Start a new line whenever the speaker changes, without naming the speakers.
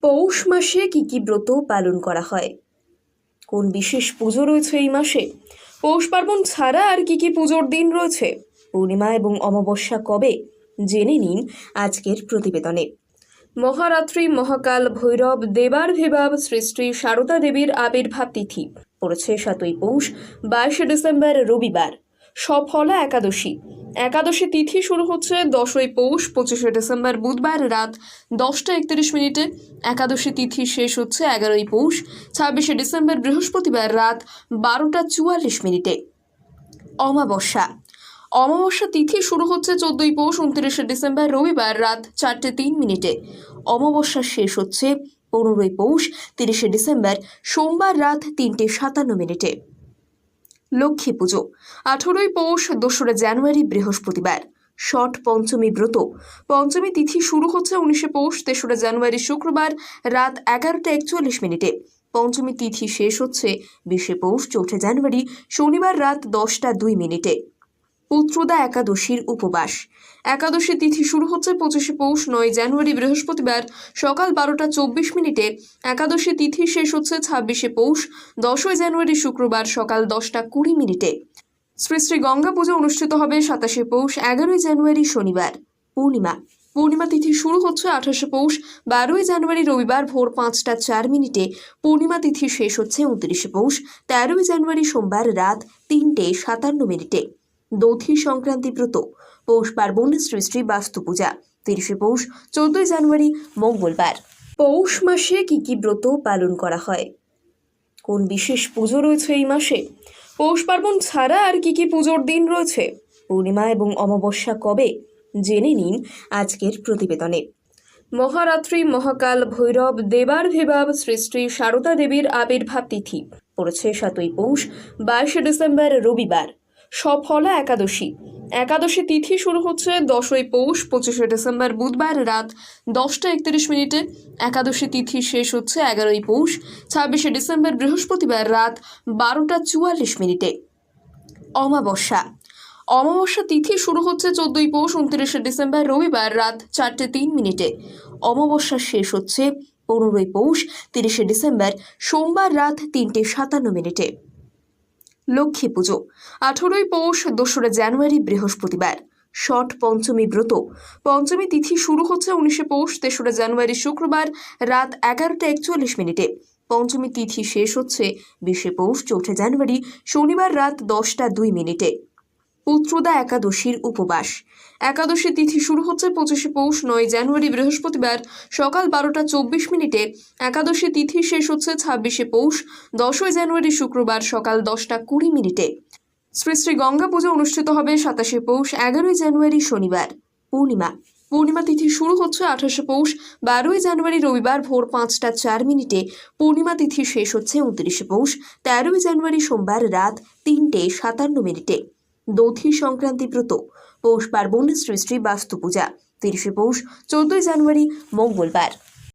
পৌষ মাসে কি কি ব্রত পালন করা হয়? কোন বিশেষ পুজো রয়েছে এই মাসে? পৌষ পার্বণ ছাড়া আর কি কি পুজোর দিন রয়েছে? পূর্ণিমা এবং অমাবস্যা কবে? জেনে নিন আজকের প্রতিবেদনে। মহারাত্রি, মহাকাল, ভৈরব দেবার ভেবাব শ্রী সারদা দেবীর আবির্ভাব তিথি। পড়েছে সাতই পৌষ, বাইশে ডিসেম্বর, রবিবার। সফলা একাদশী। একাদশী তিথি শুরু হচ্ছে দশই পৌষ, পঁচিশে ডিসেম্বর, বুধবার রাত দশটা একত্রিশ মিনিটে। একাদশী তিথি শেষ হচ্ছে এগারোই পৌষ, ছাব্বিশে ডিসেম্বর, বৃহস্পতিবার রাত বারোটা চুয়াল্লিশ মিনিটে। অমাবস্যা। অমাবস্যা তিথি শুরু হচ্ছে চোদ্দই পৌষ, উনত্রিশে ডিসেম্বর, রবিবার রাত চারটে তিন মিনিটে। অমাবস্যা শেষ হচ্ছে পনেরোই পৌষ, তিরিশে ডিসেম্বর, সোমবার রাত তিনটে সাতান্ন মিনিটে। লক্ষ্মী পুজো। আঠেরোই পৌষ দোসরা জানুয়ারি বৃহস্পতিবার। ষট পঞ্চমী ব্রত। পঞ্চমী তিথি শুরু হচ্ছে উনিশে পৌষ তেসরা জানুয়ারি শুক্রবার রাত এগারোটা একচল্লিশ মিনিটে। পঞ্চমী তিথি শেষ হচ্ছে বিশে পৌষ চৌঠা জানুয়ারি শনিবার রাত দশটা দুই মিনিটে। পুত্রদা একাদশীর উপবাস। একাদশী তিথি শুরু হচ্ছে পঁচিশে পৌষ, নয় জানুয়ারি, বৃহস্পতিবার সকাল বারোটা চব্বিশ মিনিটে। একাদশী তিথি শেষ হচ্ছে ছাব্বিশে পৌষ, দশই জানুয়ারি শুক্রবার সকাল দশটা কুড়ি মিনিটে। শ্রী শ্রী গঙ্গা পুজো অনুষ্ঠিত হবে সাতাশে পৌষ, এগারোই জানুয়ারি শনিবার, পূর্ণিমা। পূর্ণিমা তিথি শুরু হচ্ছে আঠাশে পৌষ, বারোই জানুয়ারি রবিবার ভোর পাঁচটা চার মিনিটে। পূর্ণিমা তিথি শেষ হচ্ছে উনত্রিশে পৌষ, তেরোই জানুয়ারি সোমবার রাত তিনটে সাতান্ন মিনিটে। দধি সংক্রান্তি ব্রত। পৌষ পার্বণ শ্রী শ্রী বাস্তু পূজা। তিরিশে পৌষ, চোদ্দই জানুয়ারি, মঙ্গলবার। পৌষ মাসে কি কি ব্রত পালন করা হয়? কোন বিশেষ পুজো রয়েছে এই মাসে? পৌষ পার্বণ ছাড়া আর কি কি পুজোর দিন রয়েছে? পূর্ণিমা এবং অমাবস্যা কবে? জেনে নিন আজকের প্রতিবেদনে। মহারাত্রি, মহাকাল, ভৈরব, দেবার ভেবাব শ্রী শ্রী সারদা দেবীর আবির্ভাব তিথি। পড়েছে সাতই পৌষ, বাইশে ডিসেম্বর, রবিবার। সফলা একাদশী। একাদশী তিথি শুরু হচ্ছে দশই পৌষ, পঁচিশে ডিসেম্বর, বুধবার রাত দশটা একত্রিশ মিনিটে। একাদশী তিথি শেষ হচ্ছে এগারোই পৌষ, ছাব্বিশে ডিসেম্বর, বৃহস্পতিবার রাত বারোটা চুয়াল্লিশ মিনিটে। অমাবস্যা। অমাবস্যা তিথি শুরু হচ্ছে চোদ্দই পৌষ, উনত্রিশে ডিসেম্বর, রবিবার রাত চারটে তিন মিনিটে। অমাবস্যা শেষ হচ্ছে পনেরোই পৌষ, তিরিশে ডিসেম্বর, সোমবার রাত তিনটে সাতান্ন মিনিটে। লক্ষ্মী পুজো। আঠেরোই পৌষ দোসরা জানুয়ারি বৃহস্পতিবার। ষট পঞ্চমী ব্রত। পঞ্চমী তিথি শুরু হচ্ছে উনিশে পৌষ তেসরা জানুয়ারি শুক্রবার রাত এগারোটা একচল্লিশ মিনিটে। পঞ্চমী তিথি শেষ হচ্ছে বিশে পৌষ চৌঠা জানুয়ারি শনিবার রাত দশটা দুই মিনিটে। পুত্রদা একাদশীর উপবাস। একাদশী তিথি শুরু হচ্ছে পঁচিশে পৌষ, নয় জানুয়ারি, বৃহস্পতিবার সকাল বারোটা চব্বিশ মিনিটে। একাদশী তিথি শেষ হচ্ছে ছাব্বিশে পৌষ, দশই জানুয়ারি শুক্রবার সকাল দশটা কুড়ি মিনিটে। শ্রী শ্রী গঙ্গা পুজো অনুষ্ঠিত হবে সাতাশে পৌষ, এগারোই জানুয়ারি শনিবার, পূর্ণিমা। পূর্ণিমা তিথি শুরু হচ্ছে আঠাশে পৌষ, বারোই জানুয়ারি রবিবার ভোর পাঁচটা চার মিনিটে। পূর্ণিমা তিথি শেষ হচ্ছে উনত্রিশে পৌষ, তেরোই জানুয়ারি সোমবার রাত তিনটে সাতান্ন মিনিটে। দধি সংক্রান্তি ব্রত। পৌষ পার্বণ শ্রী শ্রী বাস্তু পূজা তিরিশে পৌষ চোদ্দই জানুয়ারি মঙ্গলবার।